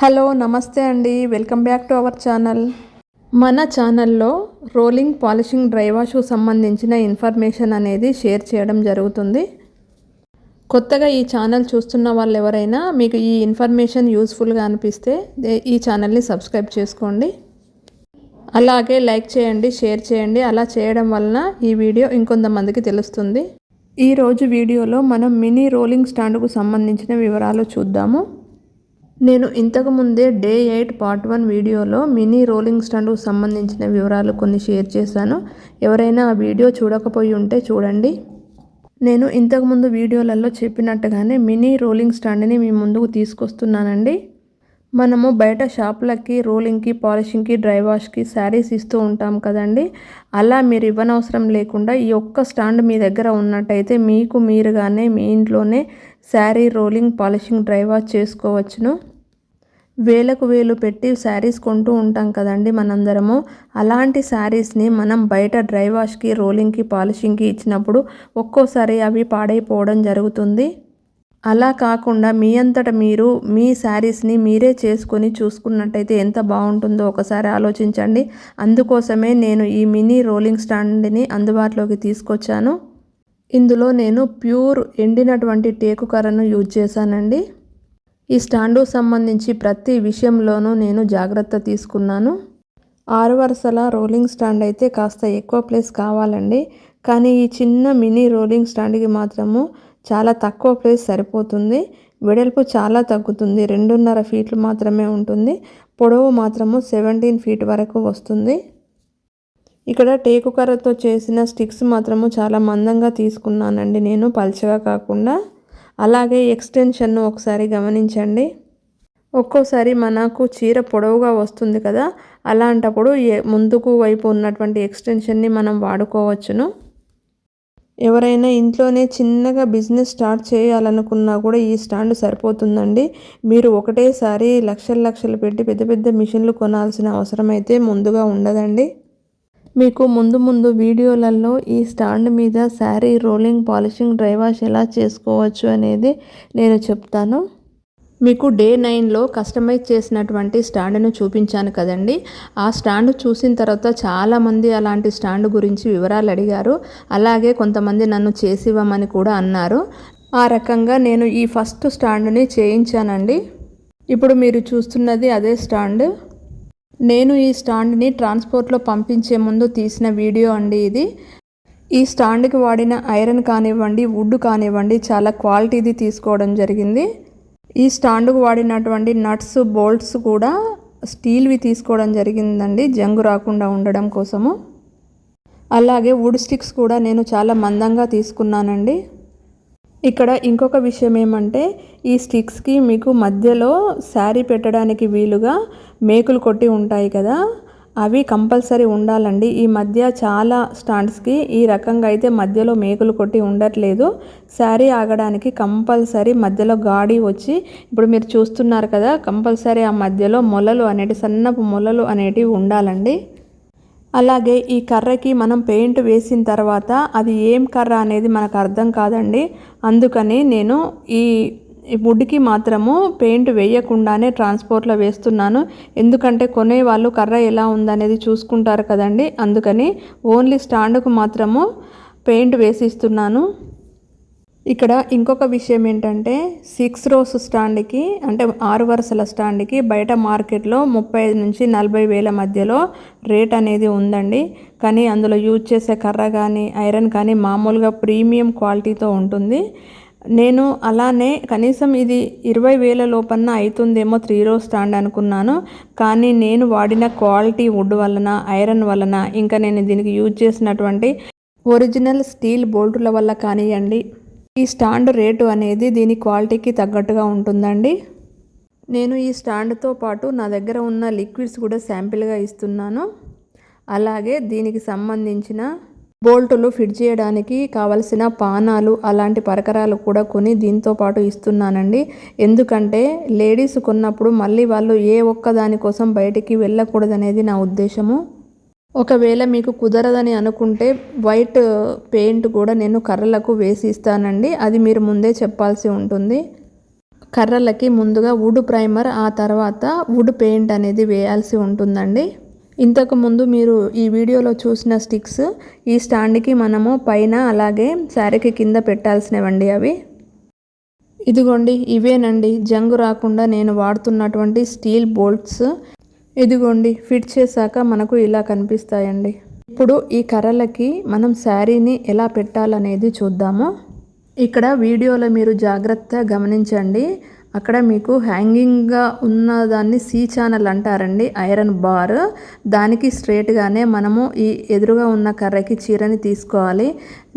Hello నమస్తే అండి. Welcome back to our channel. మన ఛానల్లో రోలింగ్ పాలిషింగ్ డ్రై వాష్కు సంబంధించిన ఇన్ఫర్మేషన్ అనేది షేర్ చేయడం జరుగుతుంది. కొత్తగా ఈ ఛానల్ చూస్తున్న వాళ్ళు ఎవరైనా మీకు ఈ ఇన్ఫర్మేషన్ యూస్ఫుల్గా అనిపిస్తే ఈ ఛానల్ని సబ్స్క్రైబ్ చేసుకోండి. అలాగే లైక్ చేయండి షేర్ చేయండి. అలా చేయడం వలన ఈ వీడియో ఇంకొంతమందికి తెలుస్తుంది. ఈరోజు వీడియోలో మనం మినీ రోలింగ్ స్టాండ్కు సంబంధించిన వివరాలు చూద్దాము. నేను ఇంతకు ముందే డే ఎయిట్ పార్ట్ వన్ వీడియోలో మినీ రోలింగ్ స్టాండ్కు సంబంధించిన వివరాలు కొన్ని షేర్ చేశాను. ఎవరైనా ఆ వీడియో చూడకపోయి ఉంటే చూడండి. నేను ఇంతకుముందు వీడియోలలో చెప్పినట్టుగానే మినీ రోలింగ్ స్టాండ్ని మీ ముందుకు తీసుకొస్తున్నానండి. మనము బయట షాపులకి రోలింగ్కి పాలిషింగ్కి డ్రై వాష్కి శారీస్ ఇస్తూ ఉంటాం కదండి. అలా మీరు ఇవ్వనవసరం లేకుండా ఈ ఒక్క స్టాండ్ మీ దగ్గర ఉన్నట్టయితే మీకు మీరుగానే మీ ఇంట్లోనే sari rolling polishing dry wash చేసుకోవచ్చును. వేలకు వేలు పెట్టి శారీస్ కొంటూ ఉంటాం కదండి మనందరము. అలాంటి శారీస్ని మనం బయట డ్రై వాష్కి రోలింగ్కి పాలిషింగ్కి ఇచ్చినప్పుడు ఒక్కోసారి అవి పాడైపోవడం జరుగుతుంది. అలా కాకుండా మీ అంతట మీరు మీ శారీస్ని మీరే చేసుకొని చూసుకున్నట్టయితే ఎంత బాగుంటుందో ఒకసారి ఆలోచించండి. అందుకోసమే నేను ఈ మినీ రోలింగ్ స్టాండ్ని అందుబాటులోకి తీసుకొచ్చాను. ఇందులో నేను ప్యూర్ ఎండినటువంటి టేకు కర్రను యూజ్ చేశానండి. ఈ స్టాండు సంబంధించి ప్రతి విషయంలోనూ నేను జాగ్రత్త తీసుకున్నాను. ఆరు వరుసల రోలింగ్ స్టాండ్ అయితే కాస్త ఎక్కువ ప్లేస్ కావాలండి. కానీ ఈ చిన్న మినీ రోలింగ్ స్టాండ్కి మాత్రము చాలా తక్కువ ప్లేస్ సరిపోతుంది. వెడల్పు చాలా తగ్గుతుంది. రెండున్నర ఫీట్లు మాత్రమే ఉంటుంది. పొడవు మాత్రము సెవెంటీన్ ఫీట్ వరకు వస్తుంది. ఇక్కడ టేకు కర్రతో చేసిన స్టిక్స్ మాత్రము చాలా మందంగా తీసుకున్నానండి. నేను పల్చగా కాకుండా. అలాగే ఎక్స్టెన్షన్ను ఒకసారి గమనించండి. ఒక్కోసారి మనకు చీర పొడవుగా వస్తుంది కదా అలాంటప్పుడు ఏ- ముందుకు వైపు ఉన్నటువంటి ఎక్స్టెన్షన్ని మనం వాడుకోవచ్చును. ఎవరైనా ఇంట్లోనే చిన్నగా బిజినెస్ స్టార్ట్ చేయాలనుకున్నా కూడా ఈ స్టాండ్ సరిపోతుందండి. మీరు ఒకటేసారి లక్షలు లక్షలు పెట్టి పెద్ద పెద్ద మిషన్లు కొనాల్సిన అవసరం అయితే ముందుగా ఉండదండి. మీకు ముందు ముందు వీడియోలలో ఈ స్టాండ్ మీద sari rolling polishing dry wash ఎలా చేసుకోవచ్చు అనేది నేను చెప్తాను. మీకు డే నైన్లో కస్టమైజ్ చేసినటువంటి స్టాండ్ను చూపించాను కదండి. ఆ స్టాండ్ చూసిన తర్వాత చాలామంది అలాంటి స్టాండ్ గురించి వివరాలు అడిగారు. అలాగే కొంతమంది నన్ను చేసివ్వమని కూడా అన్నారు. ఆ రకంగా నేను ఈ ఫస్ట్ స్టాండ్ని చేయించానండి. ఇప్పుడు మీరు చూస్తున్నది అదే స్టాండ్. నేను ఈ స్టాండ్ని ట్రాన్స్పోర్ట్లో పంపించే ముందు తీసిన వీడియో అండి ఇది. ఈ స్టాండ్కి వాడిన ఐరన్ కానివ్వండి వుడ్ కానివ్వండి చాలా క్వాలిటీది తీసుకోవడం జరిగింది. ఈ స్టాండ్కు వాడినటువంటి నట్స్ బోల్ట్స్ కూడా స్టీల్వి తీసుకోవడం జరిగిందండి జంగు రాకుండా ఉండడం కోసము. అలాగే వుడ్ స్టిక్స్ కూడా నేను చాలా మందంగా తీసుకున్నానండి. ఇక్కడ ఇంకొక విషయం ఏమంటే ఈ స్టిక్స్కి మీకు మధ్యలో శారీ పెట్టడానికి వీలుగా మేకులు కొట్టి ఉంటాయి కదా అవి కంపల్సరీ ఉండాలండి. ఈ మధ్య చాలా స్టాండ్స్కి ఈ రకంగా అయితే మధ్యలో మేకులు కొట్టి ఉండట్లేదు. శారీ ఆగడానికి కంపల్సరీ మధ్యలో గాడి వచ్చి ఇప్పుడు మీరు చూస్తున్నారు కదా కంపల్సరీ ఆ మధ్యలో మొలలు అనేటి సన్నపు మొలలు అనేటివి ఉండాలండి. అలాగే ఈ కర్రకి మనం పెయింట్ వేసిన తర్వాత అది ఏం కర్ర అనేది మనకు అర్థం కాదండి. అందుకని నేను ఈ వుడ్కి మాత్రము పెయింట్ వేయకుండానే ట్రాన్స్పోర్ట్లో వేస్తున్నాను. ఎందుకంటే కొనే వాళ్ళు కర్ర ఎలా ఉందనేది చూసుకుంటారు కదండి. అందుకని ఓన్లీ స్టాండ్కు మాత్రము పెయింట్ వేసిస్తున్నాను ఇక్కడ ఇంకొక విషయం ఏంటంటే సిక్స్ రోస్ స్టాండ్కి అంటే ఆరు వరుసల స్టాండ్కి బయట మార్కెట్లో ముప్పై ఐదు నుంచి నలభై వేల మధ్యలో రేట్ అనేది ఉందండి. కానీ అందులో యూజ్ చేసే కర్ర కానీ ఐరన్ కానీ మామూలుగా ప్రీమియం క్వాలిటీతో ఉంటుంది. నేను అలానే కనీసం ఇది ఇరవై వేల లోపన్న అవుతుందేమో త్రీ రో స్టాండ్ అనుకున్నాను. కానీ నేను వాడిన క్వాలిటీ వుడ్ వలన ఐరన్ వలన ఇంకా నేను దీనికి యూజ్ చేసినటువంటి ఒరిజినల్ స్టీల్ బోల్టుల వల్ల కానివ్వండి ఈ స్టాండ్ రేటు అనేది దీని క్వాలిటీకి తగ్గట్టుగా ఉంటుందండి. నేను ఈ స్టాండ్తో పాటు నా దగ్గర ఉన్న లిక్విడ్స్ కూడా శాంపిల్గా ఇస్తున్నాను. అలాగే దీనికి సంబంధించిన బోల్టులు ఫిట్ చేయడానికి కావలసిన పానాలు అలాంటి పరికరాలు కూడా కొని దీంతో పాటు ఇస్తున్నానండి. ఎందుకంటే లేడీస్ కొన్నప్పుడు మళ్ళీ వాళ్ళు ఏ ఒక్క దానికోసం బయటికి వెళ్ళకూడదనేది నా ఉద్దేశము. ఒకవేళ మీకు కుదరదని అనుకుంటే వైట్ పెయింట్ కూడా నేను కర్రలకు వేసి ఇస్తానండి. అది మీరు ముందే చెప్పాల్సి ఉంటుంది. కర్రలకి ముందుగా వుడ్ ప్రైమర్ ఆ తర్వాత వుడ్ పెయింట్ అనేది వేయాల్సి ఉంటుందండి. ఇంతకుముందు మీరు ఈ వీడియోలో చూసిన స్టిక్స్ ఈ స్టాండ్కి మనము పైన అలాగే శారీకి కింద పెట్టాల్సినవండి అవి. ఇదిగోండి ఇవేనండి. జంగు రాకుండా నేను వాడుతున్నటువంటి స్టీల్ బోల్ట్స్. ఇదిగోండి ఫిట్ చేశాక మనకు ఇలా కనిపిస్తాయండి. ఇప్పుడు ఈ కర్రలకి మనం శారీని ఎలా పెట్టాలనేది చూద్దాము. ఇక్కడ వీడియోలో మీరు జాగ్రత్తగా గమనించండి. అక్కడ మీకు హ్యాంగింగ్గా ఉన్న దాన్ని సీ ఛానల్ అంటారండి ఐరన్ బార్. దానికి స్ట్రేట్గానే మనము ఈ ఎదురుగా ఉన్న కర్రకి చీరని తీసుకోవాలి.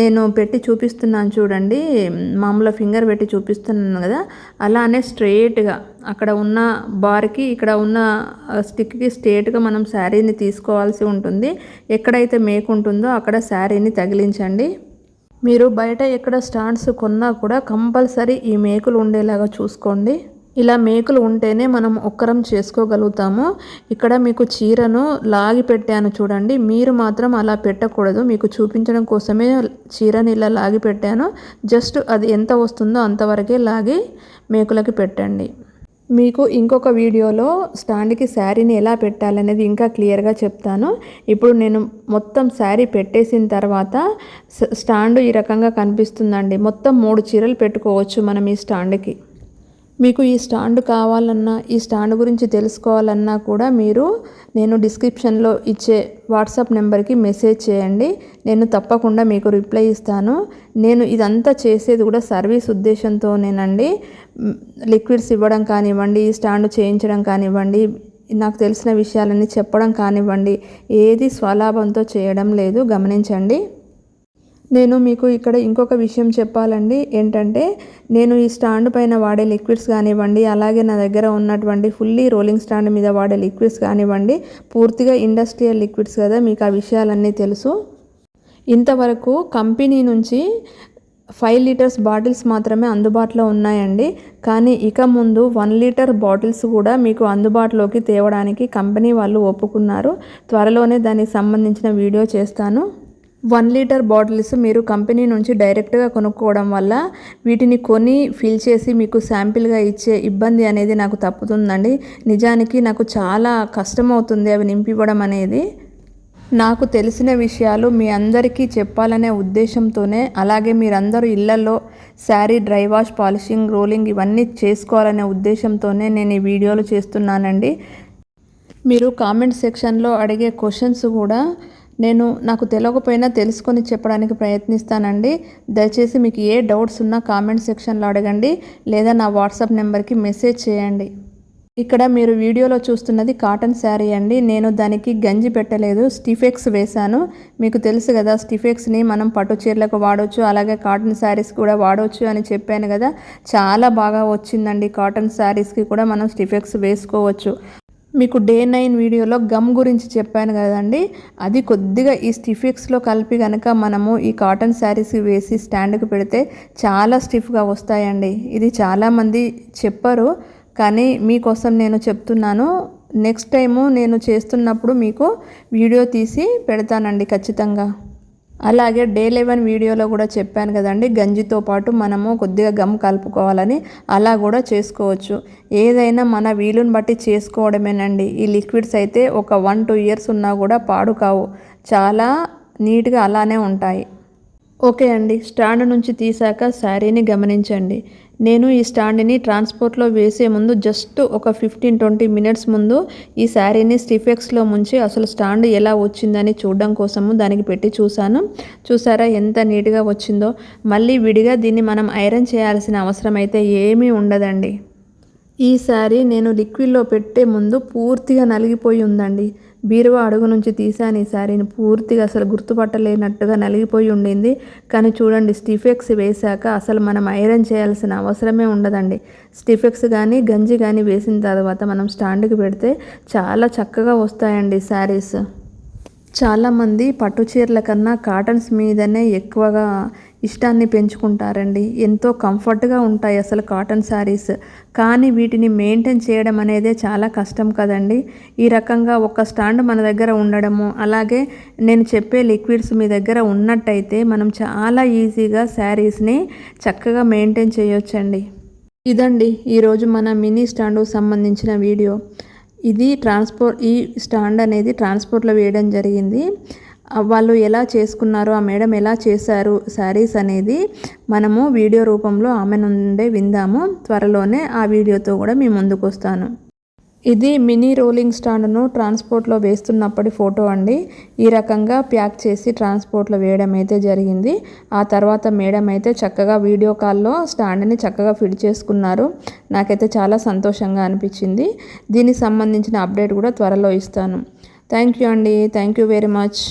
నేను పెట్టి చూపిస్తున్నాను చూడండి మామూలు ఫింగర్ పెట్టి చూపిస్తున్నాను కదా అలానే స్ట్రేట్గా అక్కడ ఉన్న బార్కి ఇక్కడ ఉన్న స్టిక్కి స్ట్రేట్గా మనం శారీని తీసుకోవాల్సి ఉంటుంది. ఎక్కడైతే మేకు ఉంటుందో అక్కడ శారీని తగిలించండి. మీరు బయట ఎక్కడ స్టాండ్స్ కొన్నా కూడా కంపల్సరీ ఈ మేకులు ఉండేలాగా చూసుకోండి. ఇలా మేకులు ఉంటేనే మనం ఒక్కరం చేసుకోగలుగుతాము. ఇక్కడ మీకు చీరను లాగి పెట్టాను చూడండి. మీరు మాత్రం అలా పెట్టకూడదు. మీకు చూపించడం కోసమే చీరని ఇలా లాగి పెట్టాను. జస్ట్ అది ఎంత వస్తుందో అంతవరకే లాగి మేకులకి పెట్టండి. మీకు ఇంకొక వీడియోలో స్టాండ్కి శారీని ఎలా పెట్టాలనేది ఇంకా క్లియర్గా చెప్తాను. ఇప్పుడు నేను మొత్తం శారీ పెట్టేసిన తర్వాత స్టాండ్ ఈ రకంగా కనిపిస్తుందండి. మొత్తం మూడు చీరలు పెట్టుకోవచ్చు మనం ఈ స్టాండ్కి. మీకు ఈ స్టాండ్ కావాలన్నా ఈ స్టాండ్ గురించి తెలుసుకోవాలన్నా కూడా మీరు నేను డిస్క్రిప్షన్లో ఇచ్చే వాట్సాప్ నెంబర్కి మెసేజ్ చేయండి. నేను తప్పకుండా మీకు రిప్లై ఇస్తాను. నేను ఇదంతా చేసేది కూడా సర్వీస్ ఉద్దేశంతోనేనండి. లిక్విడ్స్ ఇవ్వడం కానివ్వండి ఈ స్టాండ్ చేయించడం కానివ్వండి నాకు తెలిసిన విషయాలన్నీ చెప్పడం కానివ్వండి ఏది స్వలాభంతో చేయడం లేదు గమనించండి. నేను మీకు ఇక్కడ ఇంకొక విషయం చెప్పాలండి. ఏంటంటే నేను ఈ స్టాండ్ పైన వాడే లిక్విడ్స్ కానివ్వండి అలాగే నా దగ్గర ఉన్నటువంటి ఫుల్లీ రోలింగ్ స్టాండ్ మీద వాడే లిక్విడ్స్ కానివ్వండి పూర్తిగా ఇండస్ట్రియల్ లిక్విడ్స్ కదా మీకు ఆ విషయాలన్నీ తెలుసు. ఇంతవరకు కంపెనీ నుంచి ఫైవ్ లీటర్స్ బాటిల్స్ మాత్రమే అందుబాటులో ఉన్నాయండి. కానీ ఇక ముందు వన్ లీటర్ బాటిల్స్ కూడా మీకు అందుబాటులోకి తేవడానికి కంపెనీ వాళ్ళు ఒప్పుకున్నారు. త్వరలోనే దానికి సంబంధించిన వీడియో చేస్తాను. వన్ లీటర్ బాటిల్స్ మీరు కంపెనీ నుంచి డైరెక్ట్గా కొనుక్కోవడం వల్ల వీటిని కొని ఫిల్ చేసి మీకు శాంపిల్గా ఇచ్చే ఇబ్బంది అనేది నాకు తప్పుతుందండి. నిజానికి నాకు చాలా కష్టమవుతుంది అవి నింపివ్వడం అనేది. నాకు తెలిసిన విషయాలు మీ అందరికీ చెప్పాలనే ఉద్దేశంతోనే అలాగే మీరందరూ ఇళ్ళలో sari dry wash polishing rolling ఇవన్నీ చేసుకోవాలనే ఉద్దేశంతోనే నేను ఈ వీడియోలు చేస్తున్నానండి. మీరు కామెంట్ సెక్షన్లో అడిగే క్వశ్చన్స్ కూడా నేను నాకు తెలియకపోయినా తెలుసుకొని చెప్పడానికి ప్రయత్నిస్తానండి. దయచేసి మీకు ఏ డౌట్స్ ఉన్నా కామెంట్ సెక్షన్లో అడగండి లేదా నా వాట్సాప్ నెంబర్కి మెసేజ్ చేయండి. ఇక్కడ మీరు వీడియోలో చూస్తున్నది కాటన్ శారీ అండి. నేను దానికి గంజి పెట్టలేదు స్టిఫెక్స్ వేశాను. మీకు తెలుసు కదా స్టిఫెక్స్ని మనం పట్టు చీరలకు వాడవచ్చు అలాగే కాటన్ శారీస్ కూడా వాడవచ్చు అని చెప్పాను కదా. చాలా బాగా వచ్చిందండి కాటన్ శారీస్కి కూడా మనం స్టిఫెక్స్ వేసుకోవచ్చు. మీకు డే నైన్ వీడియోలో గమ్ గురించి చెప్పాను కదండి. అది కొద్దిగా ఈ స్టిఫిక్స్లో కలిపి కనుక మనము ఈ కాటన్ శారీస్ వేసి స్టాండ్కి పెడితే చాలా స్టిఫ్గా వస్తాయండి. ఇది చాలామంది చెప్పరు కానీ మీకోసం నేను చెప్తున్నాను. నెక్స్ట్ టైము నేను చేస్తున్నప్పుడు మీకు వీడియో తీసి పెడతానండి ఖచ్చితంగా. అలాగే డే లెవెన్ వీడియోలో కూడా చెప్పాను కదండి గంజితో పాటు మనము కొద్దిగా గమ్ కలుపుకోవాలని అలా కూడా చేసుకోవచ్చు. ఏదైనా మన వీలుని బట్టి చేసుకోవడమేనండి. ఈ లిక్విడ్స్ అయితే ఒక వన్ టూ ఇయర్స్ ఉన్నా కూడా పాడు కావు. చాలా నీట్గా అలానే ఉంటాయి. ఓకే అండి స్టాండ్ నుంచి తీసాక శారీని గమనించండి. నేను ఈ స్టాండ్ని ట్రాన్స్పోర్ట్లో వేసే ముందు జస్ట్ ఒక ఫిఫ్టీన్ ట్వంటీ మినిట్స్ ముందు ఈ శారీని స్టిఫెక్స్లో ముంచి అసలు స్టాండ్ ఎలా వచ్చిందని చూడడం కోసము దానికి పెట్టి చూశాను. చూసారా ఎంత నీట్గా వచ్చిందో. మళ్ళీ విడిగా దీన్ని మనం ఐరన్ చేయాల్సిన అవసరం అయితే ఏమీ ఉండదండి. ఈ శారీ నేను లిక్విడ్లో పెట్టే ముందు పూర్తిగా నలిగిపోయి ఉందండి. బీరువా అడుగు నుంచి తీసాను ఈ శారీని. పూర్తిగా అసలు గుర్తుపట్టలేనట్టుగా నలిగిపోయి ఉండింది. కానీ చూడండి స్టిఫెక్స్ వేశాక అసలు మనం ఐరన్ చేయాల్సిన అవసరమే ఉండదండి. స్టిఫెక్స్ కానీ గంజి కానీ వేసిన తర్వాత మనం స్టాండ్కి పెడితే చాలా చక్కగా వస్తాయండి శారీస్. చాలామంది పట్టు చీరల కన్నా కాటన్స్ మీదనే ఎక్కువగా ఇష్టాన్ని పెంచుకుంటారండి. ఎంతో కంఫర్ట్గా ఉంటాయి అసలు కాటన్ శారీస్. కానీ వీటిని మెయింటైన్ చేయడం అనేదే చాలా కష్టం కదండి. ఈ రకంగా ఒక స్టాండ్ మన దగ్గర ఉండడము అలాగే నేను చెప్పే లిక్విడ్స్ మీ దగ్గర ఉన్నట్టయితే మనం చాలా ఈజీగా శారీస్ని చక్కగా మెయింటైన్ చేయొచ్చండి. ఇదండి ఈరోజు మన మినీ స్టాండ్కు సంబంధించిన వీడియో. ఇది ట్రాన్స్పోర్ట్ ఈ స్టాండ్ అనేది ట్రాన్స్పోర్ట్లో వేయడం జరిగింది. వాళ్ళు ఎలా చేసుకున్నారో ఆ మేడం ఎలా చేశారు శారీస్ అనేది మనము వీడియో రూపంలో ఆమె నుండే విందాము. త్వరలోనే ఆ వీడియోతో కూడా మీ ముందుకు వస్తాను. ఇది మినీ రోలింగ్ స్టాండ్ను ట్రాన్స్పోర్ట్లో వేస్తున్నప్పటి ఫోటో అండి. ఈ రకంగా ప్యాక్ చేసి ట్రాన్స్పోర్ట్లో వేయడం అయితే జరిగింది. ఆ తర్వాత మేడం అయితే చక్కగా వీడియో కాల్లో స్టాండ్ని చక్కగా ఫిట్ చేసుకున్నారు. నాకైతే చాలా సంతోషంగా అనిపించింది. దీనికి సంబంధించిన అప్డేట్ కూడా త్వరలో ఇస్తాను. థ్యాంక్ యూ అండి. Thank you very much.